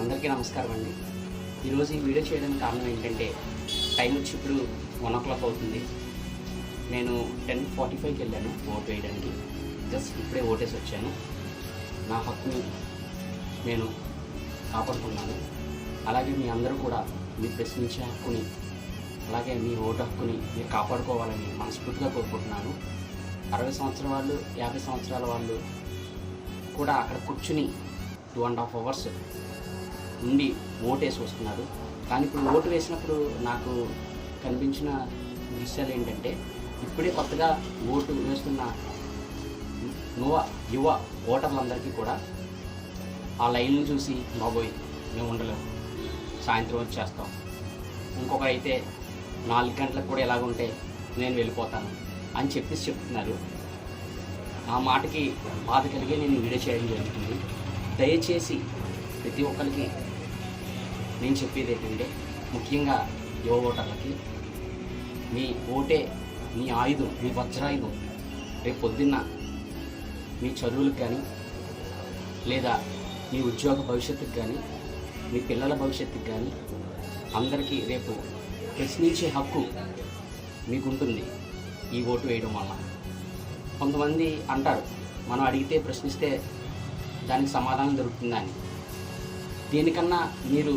అందరికీ నమస్కారం అండి. ఈరోజు ఈ వీడియో చేయడానికి కారణం ఏంటంటే టైం వచ్చి ఇప్పుడు వన్ ఓ క్లాక్ అవుతుంది. నేను టెన్ ఫార్టీ ఫైవ్కి వెళ్ళాను ఓటు వేయడానికి. జస్ట్ ఇప్పుడే ఓటేసి వచ్చాను. నా హక్కుని నేను కాపాడుకున్నాను. అలాగే మీ అందరూ కూడా మీ ప్రశ్నించే హక్కుని అలాగే మీ ఓటు హక్కుని మీరు కాపాడుకోవాలని మనస్ఫూర్తిగా కోరుకుంటున్నాను. అరవై సంవత్సరాల వాళ్ళు యాభై సంవత్సరాల వాళ్ళు కూడా అక్కడ కూర్చుని టూ అండ్ హాఫ్ అవర్స్ ఉండి ఓటు వేసి వస్తున్నారు. కానీ ఇప్పుడు ఓటు వేసినప్పుడు నాకు కనిపించిన విషయాలు ఏంటంటే ఇప్పుడే కొత్తగా ఓటు వేస్తున్న యువ యువ ఓటర్లందరికీ కూడా ఆ లైన్లు చూసి బాబోయ్ మేము ఉండలేము సాయంత్రం వచ్చేస్తాం ఇంకొకరైతే అయితే నాలుగు గంటలకు కూడా ఎలాగుంటే నేను వెళ్ళిపోతాను అని చెప్పేసి చెప్తున్నారు. ఆ మాటకి బాధ కలిగే నేను వీడియో చేయడం జరుగుతుంది. దయచేసి ప్రతి ఒక్కరికి నేను చెప్పేది ఏంటంటే ముఖ్యంగా యువ ఓటర్లకి మీ ఓటే మీ ఆయుధం మీ వజ్రాయుధం రేపు పొద్దున్న మీ చదువులకు కానీ లేదా మీ ఉద్యోగ భవిష్యత్తుకు కానీ మీ పిల్లల భవిష్యత్తుకు కానీ అందరికీ రేపు ప్రశ్నించే హక్కు మీకుంటుంది ఈ ఓటు వేయడం వల్ల. కొంతమంది అంటారు మనం అడిగితే ప్రశ్నిస్తే దానికి సమాధానం దొరుకుతుందని. దీనికన్నా మీరు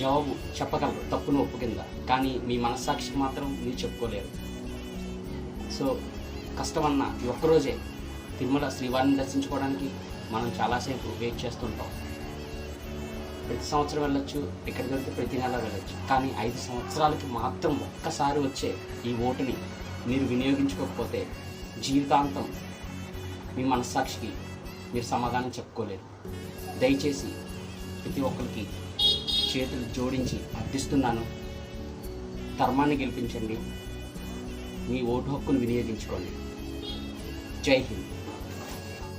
జవాబు చెప్పగలరు తప్పును ఒప్పు కింద కానీ మీ మనస్సాక్షికి మాత్రం మీరు చెప్పుకోలేరు. సో కష్టమన్న ఈ ఒక్కరోజే తిరుమల శ్రీవారిని దర్శించుకోవడానికి మనం చాలాసేపు వెయిట్ చేస్తుంటాం. ప్రతి సంవత్సరం వెళ్ళొచ్చు ఇక్కడ దొరికితే ప్రతి నెల వెళ్ళొచ్చు. కానీ ఐదు సంవత్సరాలకి మాత్రం ఒక్కసారి వచ్చే ఈ ఓటుని మీరు వినియోగించుకోకపోతే జీవితాంతం మీ మనస్సాక్షికి మీరు సమాధానం చెప్పుకోలేరు. దయచేసి ప్రతి ఒక్కరికి చేతులు జోడించి అర్థిస్తున్నాను. ధర్మాన్ని గెలిపించండి. మీ ఓటు హక్కును వినియోగించుకోండి. జై హింద్.